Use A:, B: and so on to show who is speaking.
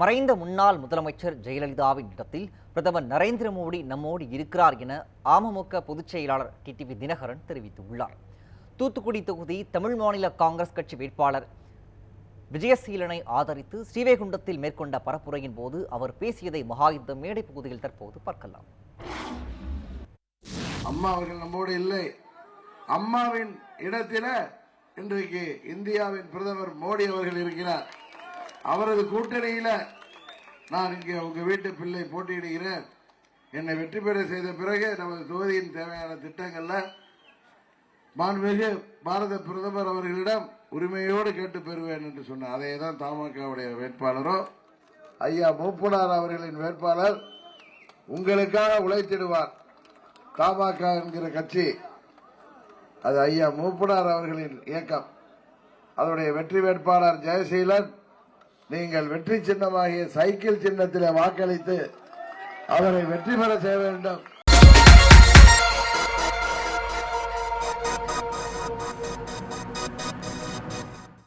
A: மறைந்த முன்னாள் முதலமைச்சர் ஜெயலலிதாவின் இடத்தில் பிரதமர் நரேந்திர மோடி நம்மோடு இருக்கிறார் என அமமுக பொதுச் செயலாளர் டிடிவி தினகரன் தெரிவித்துள்ளார். தூத்துக்குடி தொகுதி தமிழ் மாநில காங்கிரஸ் கட்சி வேட்பாளர் விஜயசீலனை ஆதரித்து ஸ்ரீவைகுண்டத்தில் மேற்கொண்ட பரப்புரையின் போது அவர் பேசியதை மகாயுத்த மேடை பகுதியில் தற்போது பார்க்கலாம்.
B: அம்மா அவர்கள் நம்மோடு இல்லை. அம்மாவின் இடத்தில இன்றைக்கு இந்தியாவின் பிரதமர் மோடி அவர்கள் இருக்கிறார். அவரது கூட்டணியில நான் இங்கே உங்க வீட்டு பிள்ளை போட்டியிடுகிறேன். என்னை வெற்றி பெற செய்த பிறகு நமது தொகுதியின் தேவையான திட்டங்கள்ல மாண்புமிகு பாரத பிரதமர் அவர்களிடம் உரிமையோடு கேட்டு பெறுவேன் என்று சொன்னார். அதே தான் தமாகவுடைய வேட்பாளரோ ஐயா மூப்பனார் அவர்களின் வேட்பாளர் உங்களுக்காக உழைத்திடுவார். தமாக என்கிற கட்சி. அது ஐயா மூப்பனார் அவர்களின் இயக்கம். அதனுடைய வெற்றி வேட்பாளர் ஜெயசீலன் நீங்கள் வெற்றி சின்னமாகிய சைக்கிள் சின்னத்திலே வாக்களித்து அவரை வெற்றி பெற செய்ய வேண்டும்.